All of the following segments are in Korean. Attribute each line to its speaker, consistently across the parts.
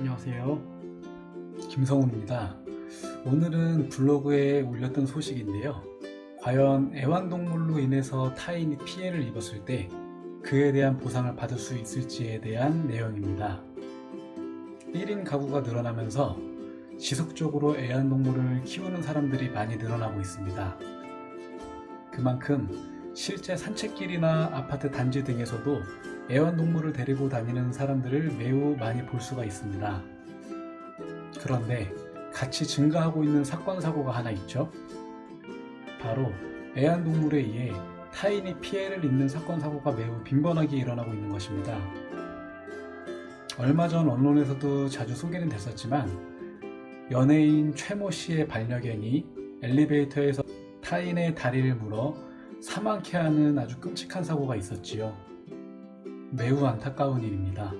Speaker 1: 안녕하세요. 김성훈입니다. 오늘은 블로그에 올렸던 소식인데요. 과연 애완동물로 인해서 타인이 피해를 입었을 때 그에 대한 보상을 받을 수 있을지에 대한 내용입니다. 1인 가구가 늘어나면서 지속적으로 애완동물을 키우는 사람들이 많이 늘어나고 있습니다. 그만큼 실제 산책길이나 아파트 단지 등에서도 애완동물을 데리고 다니는 사람들을 매우 많이 볼 수가 있습니다. 그런데 같이 증가하고 있는 사건 사고가 하나 있죠. 바로 애완동물에 의해 타인이 피해를 입는 사건 사고가 매우 빈번하게 일어나고 있는 것입니다. 얼마 전 언론에서도 자주 소개는 됐었지만 연예인 최모 씨의 반려견이 엘리베이터에서 타인의 다리를 물어 사망케 하는 아주 끔찍한 사고가 있었지요. 매우 안타까운 일입니다.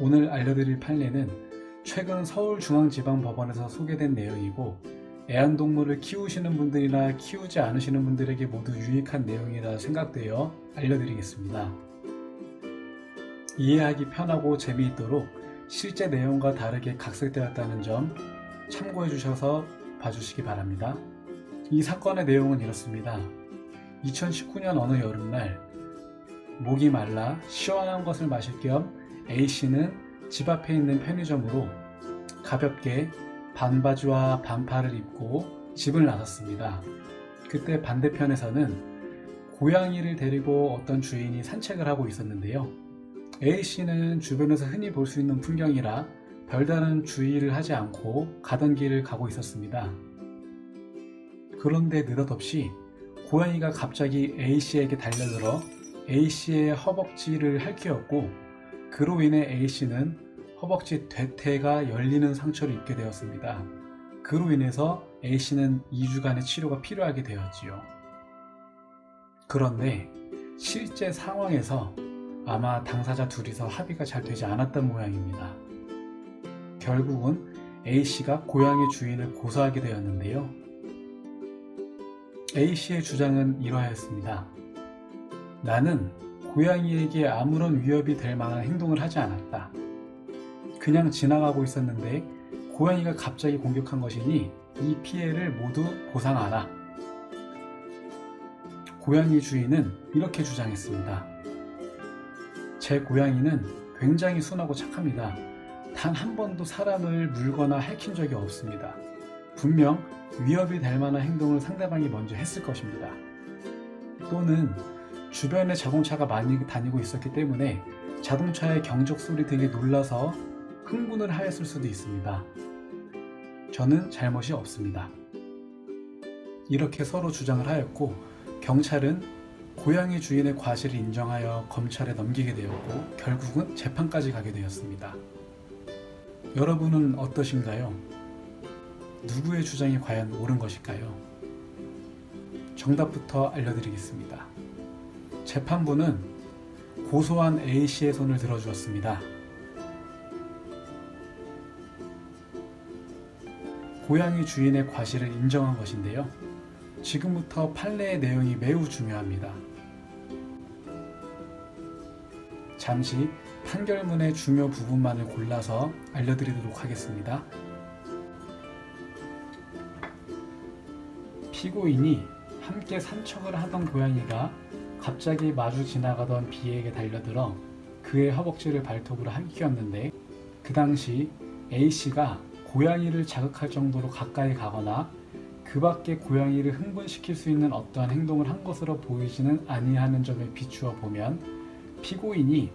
Speaker 1: 오늘 알려드릴 판례는 최근 서울중앙지방법원에서 소개된 내용이고 애완동물을 키우시는 분들이나 키우지 않으시는 분들에게 모두 유익한 내용이라 생각되어 알려드리겠습니다. 이해하기 편하고 재미있도록 실제 내용과 다르게 각색되었다는 점 참고해 주셔서 봐주시기 바랍니다. 이 사건의 내용은 이렇습니다. 2019년 어느 여름날 목이 말라 시원한 것을 마실 겸 A씨는 집 앞에 있는 편의점으로 가볍게 반바지와 반팔을 입고 집을 나섰습니다. 그때 반대편에서는 고양이를 데리고 어떤 주인이 산책을 하고 있었는데요. A씨는 주변에서 흔히 볼 수 있는 풍경이라 별다른 주의를 하지 않고 가던 길을 가고 있었습니다. 그런데 느닷없이 고양이가 갑자기 A씨에게 달려들어 A씨의 허벅지를 핥히었고 그로 인해 A씨는 허벅지 대퇴가 열리는 상처를 입게 되었습니다. 그로 인해서 A씨는 2주간의 치료가 필요하게 되었지요. 그런데 실제 상황에서 아마 당사자 둘이서 합의가 잘 되지 않았던 모양입니다. 결국은 A씨가 고양이 주인을 고소하게 되었는데요. A씨의 주장은 이러하였습니다. 나는 고양이에게 아무런 위협이 될 만한 행동을 하지 않았다. 그냥 지나가고 있었는데 고양이가 갑자기 공격한 것이니 이 피해를 모두 보상하라. 고양이 주인은 이렇게 주장했습니다. 제 고양이는 굉장히 순하고 착합니다. 단 한 번도 사람을 물거나 핥힌 적이 없습니다. 분명 위협이 될 만한 행동을 상대방이 먼저 했을 것입니다. 또는 주변에 자동차가 많이 다니고 있었기 때문에 자동차의 경적 소리 등에 놀라서 흥분을 하였을 수도 있습니다. 저는 잘못이 없습니다. 이렇게 서로 주장을 하였고 경찰은 고양이 주인의 과실을 인정하여 검찰에 넘기게 되었고 결국은 재판까지 가게 되었습니다. 여러분은 어떠신가요? 누구의 주장이 과연 옳은 것일까요? 정답부터 알려드리겠습니다. 재판부는 고소한 A씨의 손을 들어주었습니다. 고양이 주인의 과실을 인정한 것인데요. 지금부터 판례의 내용이 매우 중요합니다. 잠시 판결문의 중요 부분만을 골라서 알려드리도록 하겠습니다. 피고인이 함께 산책을 하던 고양이가 갑자기 마주 지나가던 B에게 달려들어 그의 허벅지를 발톱으로 핥히었는데 그 당시 A씨가 고양이를 자극할 정도로 가까이 가거나 그 밖에 고양이를 흥분시킬 수 있는 어떠한 행동을 한 것으로 보이지는 아니하는 점에 비추어 보면 피고인이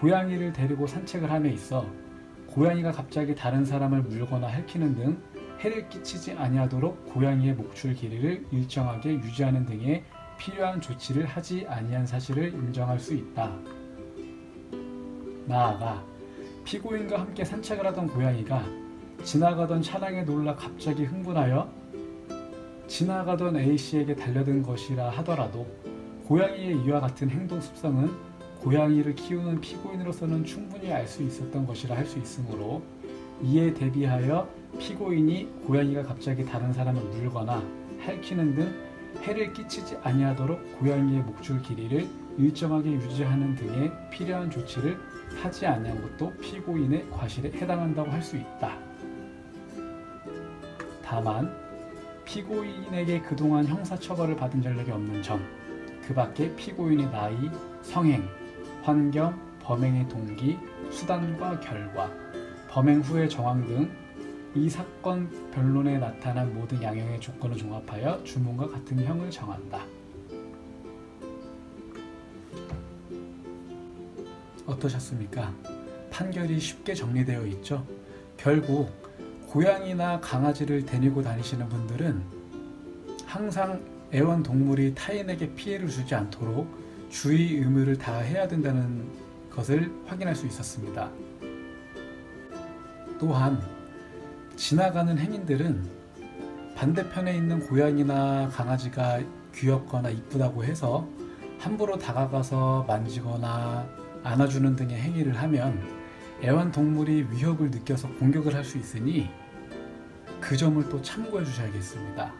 Speaker 1: 고양이를 데리고 산책을 함에 있어 고양이가 갑자기 다른 사람을 물거나 핥히는 등 해를 끼치지 아니하도록 고양이의 목줄 길이를 일정하게 유지하는 등의 필요한 조치를 하지 아니한 사실을 인정할 수 있다. 나아가 피고인과 함께 산책을 하던 고양이가 지나가던 차량에 놀라 갑자기 흥분하여 지나가던 A씨에게 달려든 것이라 하더라도 고양이의 이와 같은 행동 습성은 고양이를 키우는 피고인으로서는 충분히 알 수 있었던 것이라 할 수 있으므로 이에 대비하여 피고인이 고양이가 갑자기 다른 사람을 물거나 핥히는 등 해를 끼치지 아니하도록 고양이의 목줄 길이를 일정하게 유지하는 등의 필요한 조치를 하지 아니한 것도 피고인의 과실에 해당한다고 할 수 있다. 다만 피고인에게 그동안 형사처벌을 받은 전력이 없는 점, 그 밖에 피고인의 나이, 성행, 환경, 범행의 동기, 수단과 결과, 범행 후의 정황 등 이 사건 변론에 나타난 모든 양형의 조건을 종합하여 주문과 같은 형을 정한다. 어떠셨습니까? 판결이 쉽게 정리되어 있죠. 결국 고양이나 강아지를 데리고 다니시는 분들은 항상 애완동물이 타인에게 피해를 주지 않도록 주의 의무를 다해야 된다는 것을 확인할 수 있었습니다. 또한 지나가는 행인들은 반대편에 있는 고양이나 강아지가 귀엽거나 이쁘다고 해서 함부로 다가가서 만지거나 안아주는 등의 행위를 하면 애완동물이 위협을 느껴서 공격을 할 수 있으니 그 점을 또 참고해 주셔야겠습니다.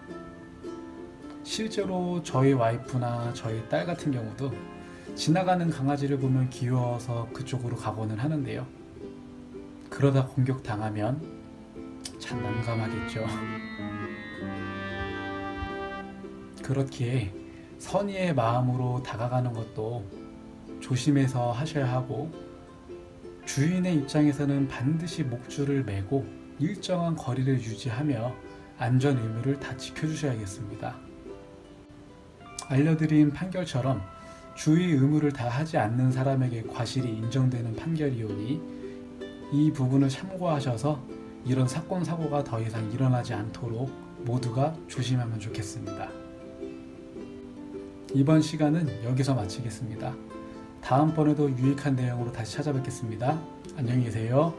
Speaker 1: 실제로 저희 와이프나 저희 딸 같은 경우도 지나가는 강아지를 보면 귀여워서 그쪽으로 가고는 하는데요. 그러다 공격 당하면 참 난감하겠죠. 그렇기에 선의의 마음으로 다가가는 것도 조심해서 하셔야 하고 주인의 입장에서는 반드시 목줄을 매고 일정한 거리를 유지하며 안전 의무를 다 지켜주셔야겠습니다. 알려드린 판결처럼 주의 의무를 다 하지 않는 사람에게 과실이 인정되는 판결이오니 이 부분을 참고하셔서 이런 사건 사고가 더 이상 일어나지 않도록 모두가 조심하면 좋겠습니다. 이번 시간은 여기서 마치겠습니다. 다음번에도 유익한 내용으로 다시 찾아뵙겠습니다. 안녕히 계세요.